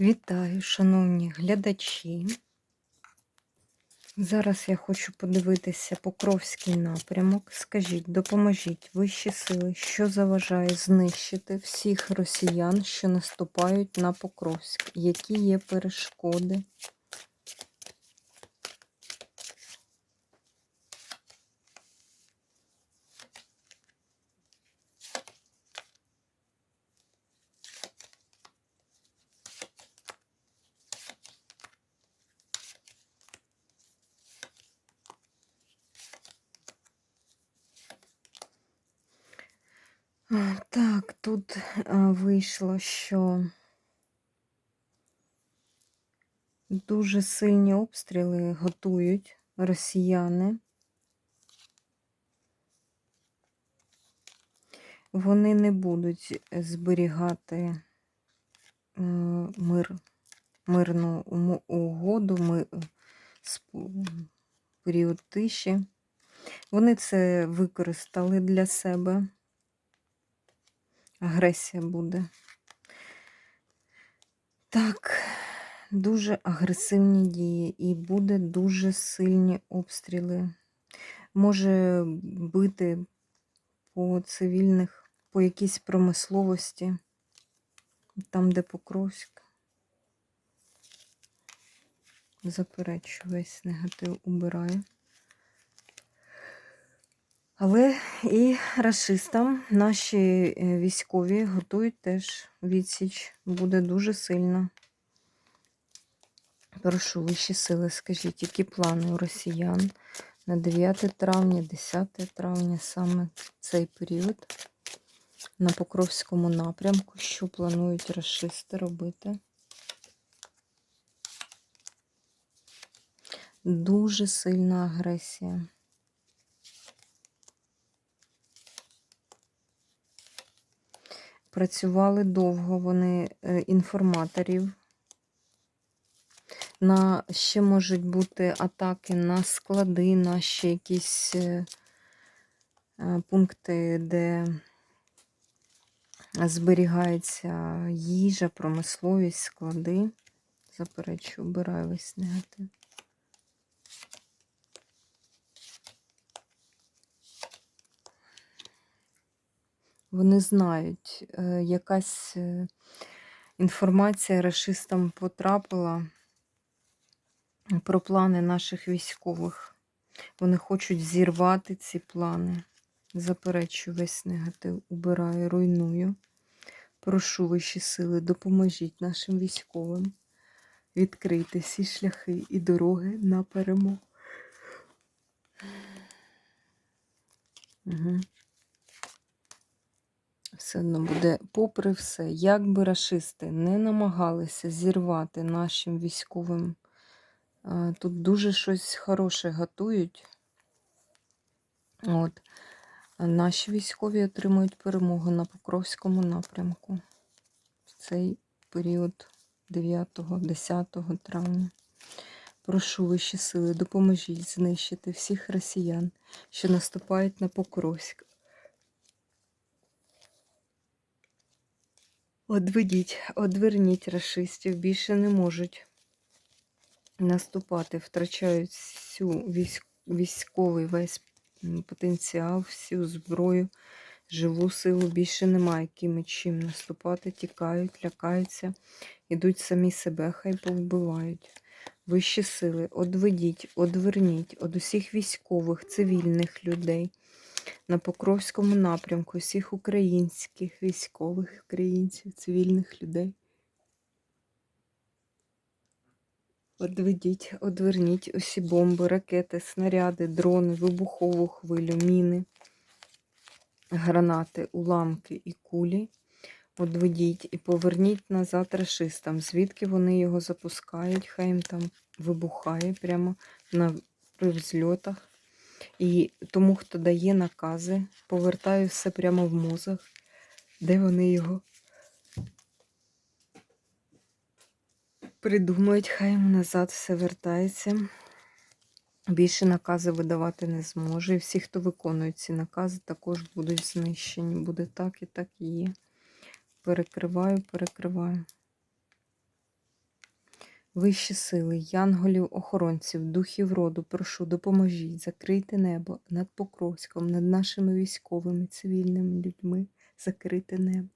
Вітаю, шановні глядачі. Зараз я хочу подивитися Покровський напрямок. Скажіть, допоможіть вищі сили, що заважає знищити всіх росіян, що наступають на Покровськ? Які є перешкоди? А, Так, тут вийшло, що дуже сильні обстріли готують росіяни. Вони не будуть зберігати е, мир, мирну угоду, період тиші. Вони це використали для себе. Агресія буде. Так, дуже агресивні дії і буде дуже сильні обстріли. Може бити по цивільних, по якійсь промисловості, там, де Покровськ. Заперечу, весь негатив убираю. Але і расистам наші е, військові готують теж відсіч. Буде дуже сильно. Прошу вищі сили, скажіть, які плани у росіян на 9 травня, 10 травня, саме цей період на Покровському напрямку, що планують расисти робити? Дуже сильна агресія. Працювали довго вони е, інформаторів. На ще можуть бути атаки на склади, на ще якісь е, е, пункти, де зберігається їжа, промисловість, склади. Заперечу, обираю весь негатив. Вони знають, е, якась е, інформація расистам потрапила про плани наших військових. Вони хочуть зірвати ці плани. Заперечую весь негатив, убираю, руйную. Прошу вищі сили, допоможіть нашим військовим відкрити всі шляхи і дороги на перемогу. Угу. Все одно буде, попри все, як би рашисти не намагалися зірвати нашим військовим, тут дуже щось хороше готують. От. Наші військові отримують перемогу на Покровському напрямку в цей період 9-10 травня. Прошу вищі сили, допоможіть знищити всіх росіян, що наступають на Покровськ. Одведіть, одверніть расистів, більше не можуть наступати, втрачають всю військ... військовий весь потенціал, всю зброю, живу силу, більше немає ким і чим наступати, тікають, лякаються, ідуть самі себе, хай повбивають. Вищі сили, одведіть, одверніть од усіх військових, цивільних людей на Покровському напрямку, всіх українських військових, українців, цивільних людей. Одведіть, одверніть усі бомби, ракети, снаряди, дрони, вибухову хвилю, міни, гранати, уламки і кулі. Одведіть і поверніть назад рашистам, звідки вони його запускають, хай їм там вибухає прямо на при взльотах. І тому, хто дає накази, повертаю все прямо в мозок, де вони його придумають, хай йому назад все вертається. Більше накази видавати не зможе. І всі, хто виконує ці накази, також будуть знищені. Буде так і так і є. Перекриваю, перекриваю. Вищі сили, янголів, охоронців, духів роду, прошу, допоможіть, закрийте небо над Покровськом, над нашими військовими, цивільними людьми, закрити небо.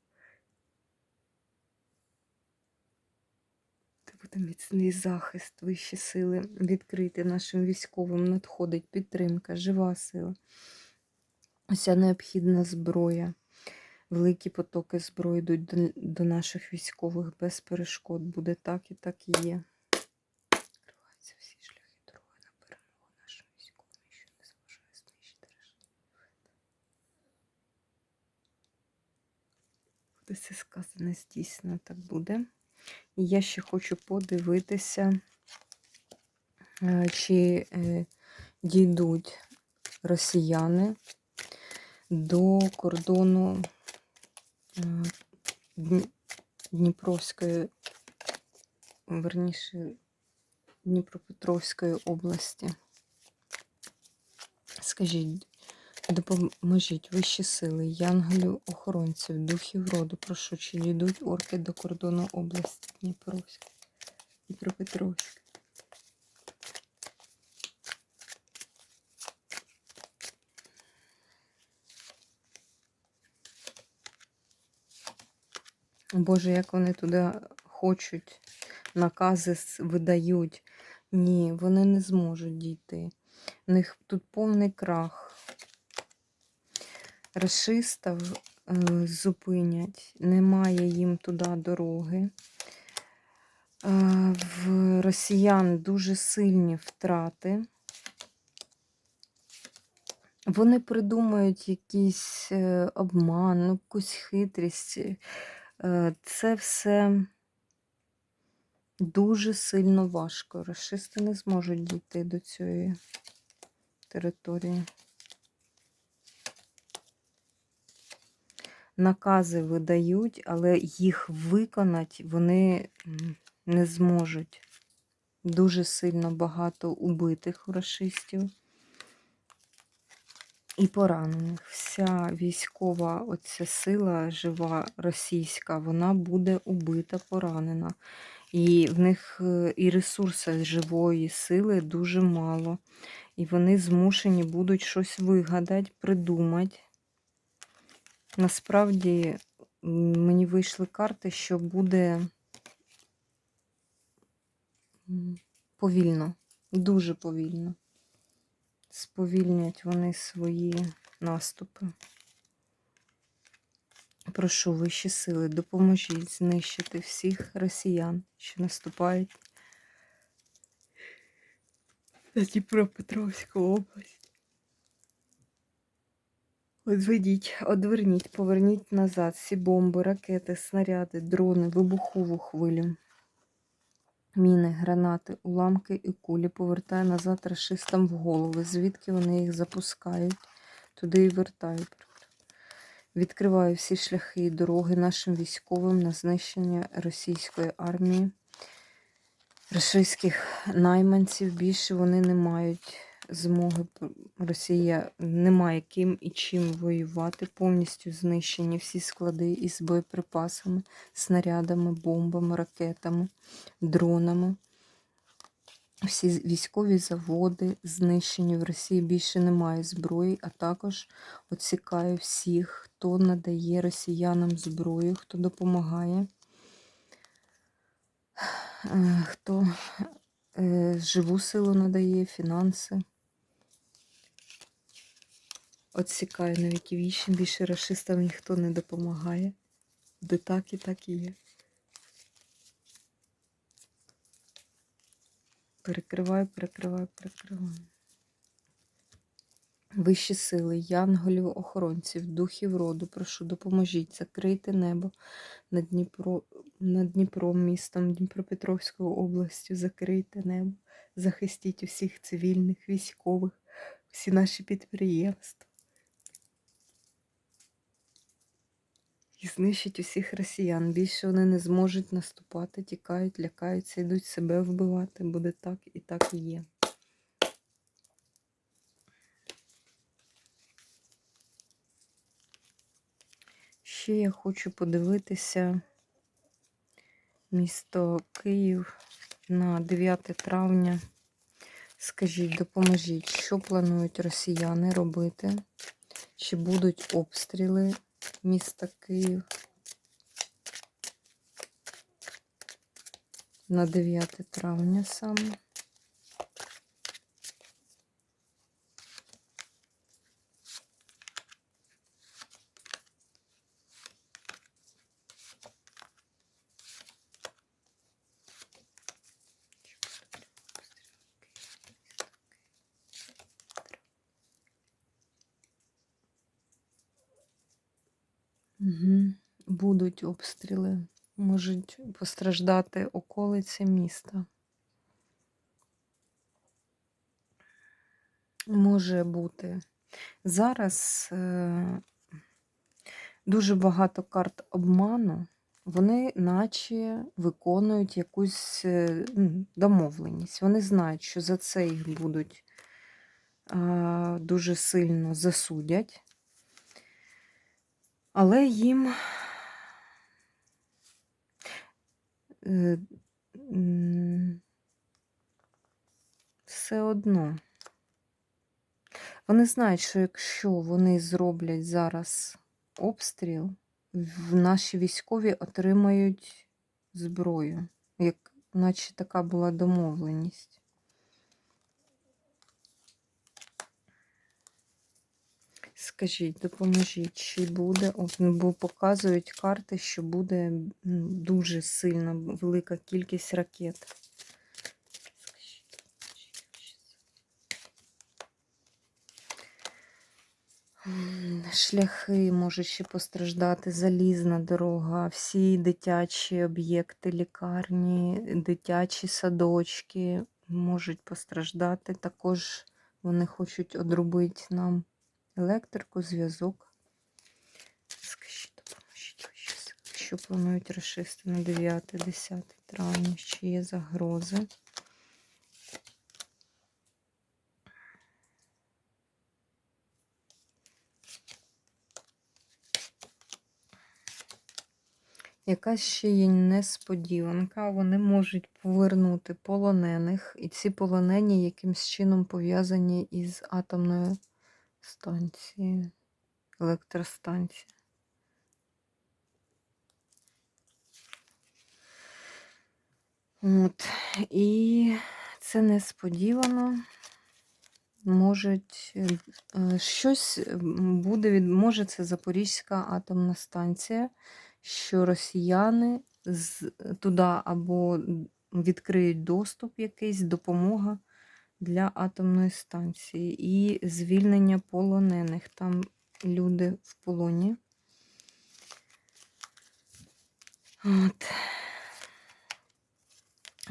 Це буде міцний захист, вищі сили, відкрити нашим військовим, надходить підтримка, жива сила, уся необхідна зброя. Великі потоки зброї йдуть до наших військових без перешкод. Буде так і так і є. Відкриваються всі шляхи дороги на перемогу нашим військовим, що не заважає знищити режим. Буде все сказане здійснено, так буде. І я ще хочу подивитися, е, чи е, дійдуть росіяни до кордону е, Дніпровської, верніше, Дніпропетровської області. Скажіть, допоможіть вищі сили, янголів, охоронців, духів роду, прошу, чи дійдуть орки до кордону області Дніпровської, Дніпропетровської. Боже, як вони туди хочуть, накази видають. Ні, вони не зможуть дійти. У них тут повний крах. Рашистів е, зупинять, немає їм туди дороги. Е, в росіян дуже сильні втрати. Вони придумають якийсь е, обман, ну, якусь хитрість. Це все дуже сильно важко. Рашисти не зможуть дійти до цієї території. Накази видають, але їх виконати вони не зможуть. Дуже сильно багато убитих рашистів і поранених. Вся військова оця сила жива російська, вона буде убита, поранена. І в них е, і ресурсу живої сили дуже мало. І вони змушені будуть щось вигадати, придумати. Насправді мені вийшли карти, що буде повільно, дуже повільно. Сповільнять вони свої наступи. Прошу вищі сили, допоможіть знищити всіх росіян, що наступають на Дніпропетровську область. Одведіть, одверніть, поверніть назад всі бомби, ракети, снаряди, дрони, вибухову хвилю. Міни, гранати, уламки і кулі повертає назад рашистам в голови. Звідки вони їх запускають, туди і вертають. Відкриваю всі шляхи і дороги нашим військовим на знищення російської армії. Російських найманців більше вони не мають змоги. Росія не має ким і чим воювати. Повністю знищені всі склади із боєприпасами, снарядами, бомбами, ракетами, дронами. Всі військові заводи знищені в Росії більше немає зброї, а також оцікаю всіх, хто надає росіянам зброю, хто допомагає, хто е, живу силу надає, фінанси. Отсікаю на віки вічні, більше расистам ніхто не допомагає. Де так і так і є. Перекриваю, перекриваю, перекриваю. Вищі сили, янголів, охоронців, духів роду, прошу, допоможіть, закрийте небо над, Дніпро, над Дніпром, містом Дніпропетровською областю, закрийте небо, захистіть усіх цивільних, військових, всі наші підприємства. І знищить усіх росіян. Більше вони не зможуть наступати, тікають, лякаються, йдуть себе вбивати. Буде так і так і є. Ще я хочу подивитися місто Київ, на 9 травня. Скажіть, допоможіть, що планують росіяни робити? Чи будуть обстріли міста Київ? На 9 травня саме. Будуть обстріли. Можуть постраждати околиці міста. Може бути. Зараз е, дуже багато карт обману, вони наче виконують якусь е, домовленість. Вони знають, що за це їх будуть е, дуже сильно засудять. Але їм е, все одно. Вони знають, що якщо вони зроблять зараз обстріл, наші військові отримають зброю, як наче така була домовленість. Скажіть, допоможіть, чи буде, ну, бо показують карти, що буде дуже сильна велика кількість ракет. Шляхи можуть ще постраждати, залізна дорога, всі дитячі об'єкти, лікарні, дитячі садочки можуть постраждати. Також вони хочуть одрубити нам електрику, зв'язок. Скажіть, допоможіть, що, планують расисти на 9-10 травня, чи є загрози. Якась ще є несподіванка. Вони можуть повернути полонених, і ці полонені якимсь чином пов'язані із атомною станцією, електростанцією. От. І це несподівано. Можуть е, е, щось буде від може це Запорізька атомна станція, що росіяни з туди або відкриють доступ якийсь, допомога для атомної станції і звільнення полонених. Там люди в полоні. От.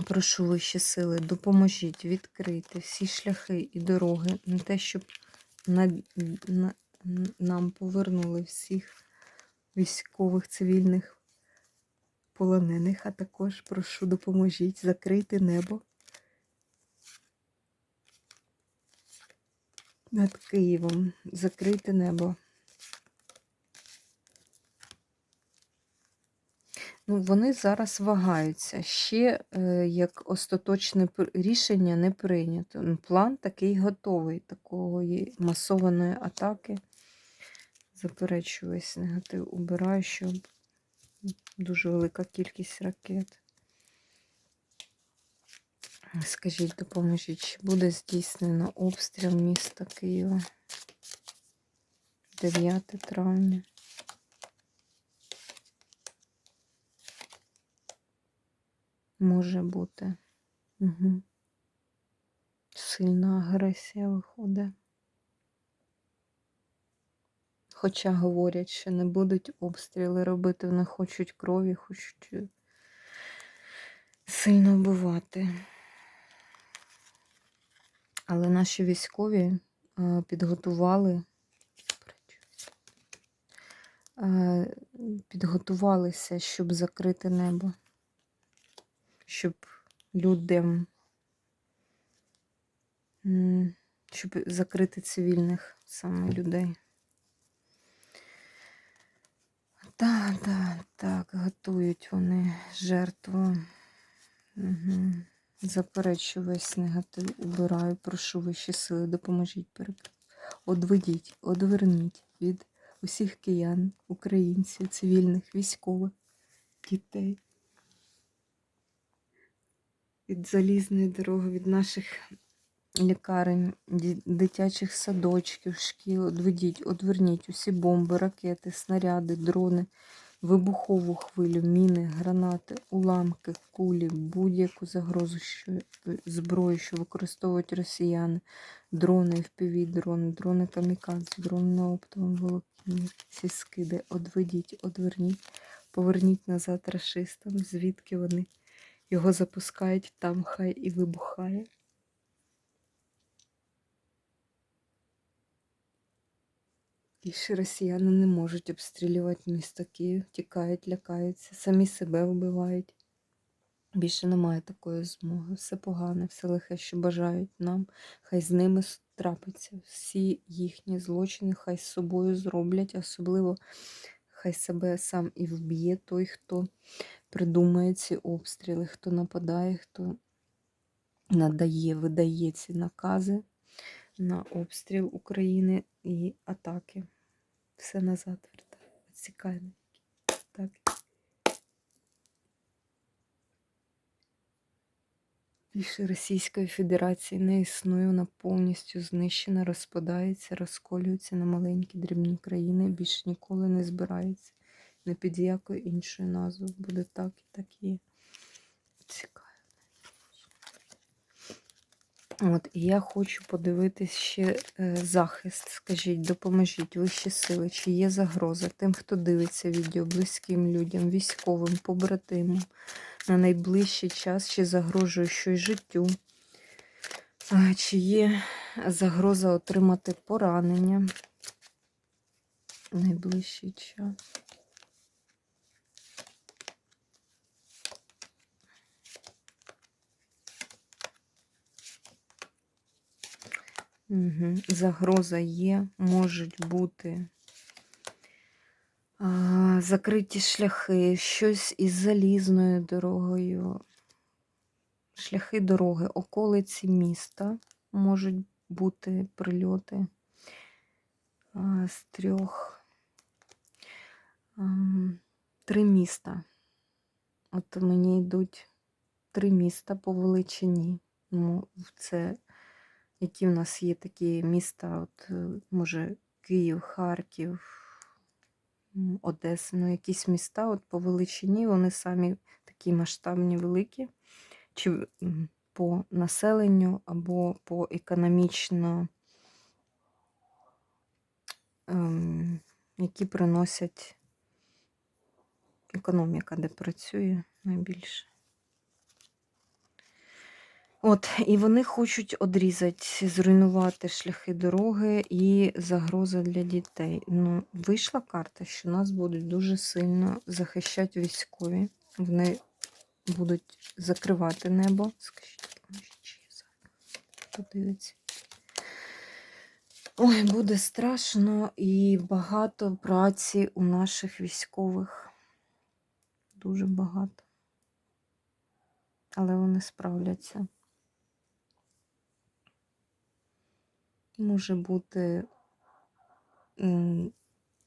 Прошу вищі сили, допоможіть відкрити всі шляхи і дороги, не те, щоб на, на, нам повернули всіх військових цивільних полонених, а також прошу допоможіть закрити небо над Києвом, закрити небо. Ну, вони зараз вагаються. Ще е, як остаточне рішення не прийнято. Ну, План такий готовий, такої масованої атаки. Заперечую весь негатив, убираю, що дуже велика кількість ракет. Скажіть, допоможіть, чи буде здійснено обстріл міста Києва 9 травня? Може бути. Угу. Сильна агресія виходить. Хоча говорять, що не будуть обстріли робити, вони хочуть крові, хочуть е, сильно вбивати. Але наші військові е, підготували, е, підготувалися, щоб закрити небо, щоб людям, щоб закрити цивільних саме людей. Так, так, так, готують вони жертву. Угу. Заперечу весь негатив, убираю, прошу вищі сили, допоможіть перекрити. Одведіть, одверніть від усіх киян, українців, цивільних, військових, дітей. Від залізної дороги, від наших лікарень, дитячих садочків, шкіл. Одведіть, одверніть усі бомби, ракети, снаряди, дрони, вибухову хвилю, міни, гранати, уламки, кулі, будь-яку загрозу, що е, зброю, що використовують росіяни, дрони, FPV, дрони, камікадзе, дрони на оптовому волокні, всі скиди. Одведіть, одверніть, поверніть назад рашистам, звідки вони? Його запускають, там хай і вибухає. Більше росіяни не можуть обстрілювати місто Київ, тікають, лякаються, самі себе вбивають. Більше немає такої змоги. Все погане, все лихе, що бажають нам. Хай з ними трапиться. Всі їхні злочини, хай з собою зроблять, особливо хай себе сам і вб'є той, хто придумує ці обстріли, хто нападає, хто надає, видає ці накази на обстріл України і атаки. Все назад вертає. Відсікає. Так. Більше Російської Федерації не існує, вона повністю знищена, розпадається, розколюється на маленькі дрібні країни, більше ніколи не збирається. Не під якою іншою назвою. Буде так і так є. Цікаво. От, і я хочу подивитись ще е, захист. Скажіть, допоможіть вищі сили, чи є загроза тим, хто дивиться відео, близьким людям, військовим, побратимам на найближчий час, чи загрожує щось життю, а, чи є загроза отримати поранення найближчий час. Угу. Загроза є, можуть бути а, закриті шляхи, щось із залізною дорогою, шляхи дороги, околиці міста можуть бути прильоти а, з трьох. Ам, Три міста. От мені йдуть три міста по величині. Ну, це які в нас є такі міста, от, е, може, Київ, Харків, Одеса, ну якісь міста от по величині, вони самі такі масштабні, великі, чи по населенню або по економічно, ем, які приносять економіка, де працює найбільше. От, і вони хочуть одрізати, зруйнувати шляхи дороги і загроза для дітей. Ну, вийшла карта, що нас будуть дуже сильно захищати військові. Вони будуть закривати небо. Скажіть, чи дивиться? Ой, буде страшно і багато праці у наших військових. Дуже багато. Але вони справляться. Може бути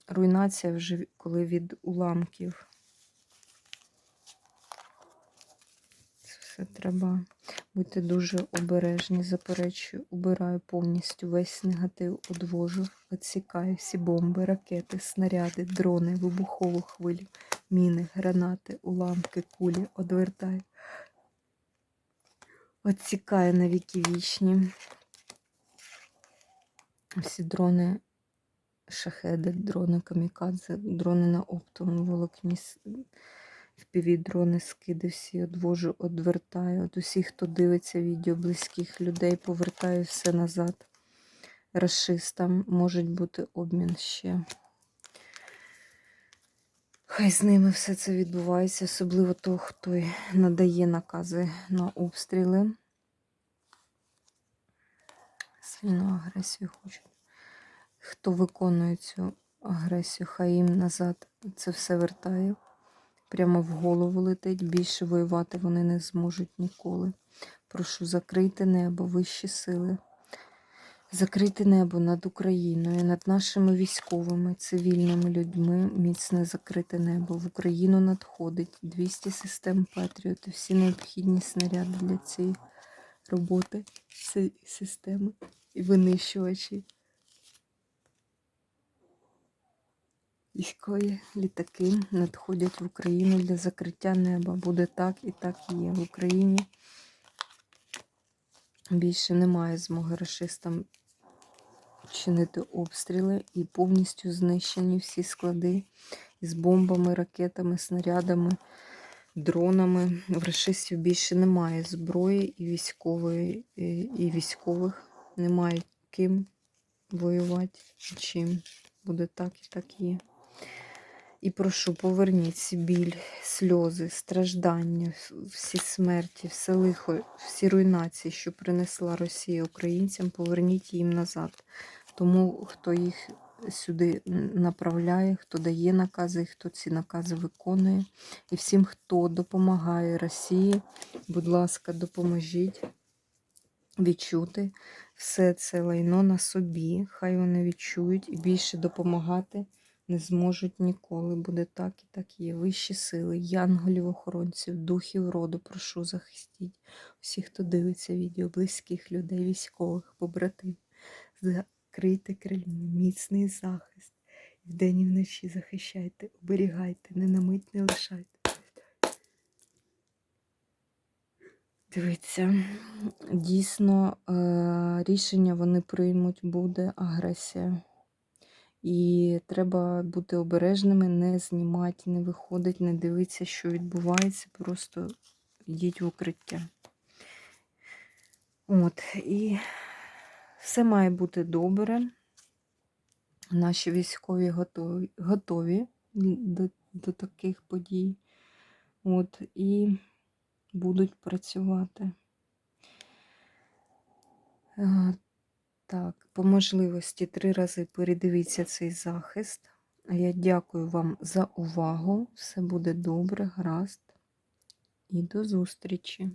руйнація вже коли від уламків. Це все треба бути дуже обережні. Заперечую, убираю повністю весь негатив, одвожу, відсікаю всі бомби, ракети, снаряди, дрони, вибухову хвилю, міни, гранати, уламки, кулі, одвертаю. Відсікаю на віки вічні. Всі дрони шахеди, дрони камікадзе, дрони на оптовому волокні, впіві дрони, скиди всі одвожу, одвертаю. От усіх, хто дивиться відео близьких людей, повертаю все назад. Расистам може бути обмін ще. Хай з ними все це відбувається, особливо того, хто надає накази на обстріли. Сильну агресію хочуть. Хто виконує цю агресію, хай їм назад це все вертає. Прямо в голову летить. Більше воювати вони не зможуть ніколи. Прошу закрити небо, вищі сили. Закрити небо над Україною, над нашими військовими, цивільними людьми, міцне закрите небо. В Україну надходить 200 систем Патріот, всі необхідні снаряди для цієї роботи, цієї системи і винищувачі. Військові літаки надходять в Україну для закриття неба. Буде так і так і є. В Україні більше немає змоги рашистам чинити обстріли і повністю знищені всі склади із бомбами, ракетами, снарядами, дронами. В рашистів більше немає зброї і військової, і військових. Немає ким воювати чим. Буде так і так є. І прошу, поверніть біль, сльози, страждання, всі смерті, все лихо, всі руйнації, що принесла Росія українцям, поверніть їм назад. Тому, хто їх сюди направляє, хто дає накази, хто ці накази виконує. І всім, хто допомагає Росії, будь ласка, допоможіть відчути все це лайно на собі. Хай вони відчують і більше допомагати не зможуть ніколи. Буде так і так є. Вищі сили, янголів, охоронців, духів роду, прошу захистіть всіх, хто дивиться відео, близьких людей, військових, побратим. Закрийте крильми, міцний захист. Вдень і вночі захищайте, оберігайте, не на мить не лишайте. Дивіться, дійсно, е, рішення вони приймуть, буде агресія. І треба бути обережними, не знімати, не виходить, не дивитися, що відбувається, просто йдіть в укриття. От, і все має бути добре. Наші військові готові готові до, до таких подій. От, і будуть працювати. Е, Так, по можливості три рази передивіться цей захист. А я дякую вам за увагу. Все буде добре, гаразд. І до зустрічі!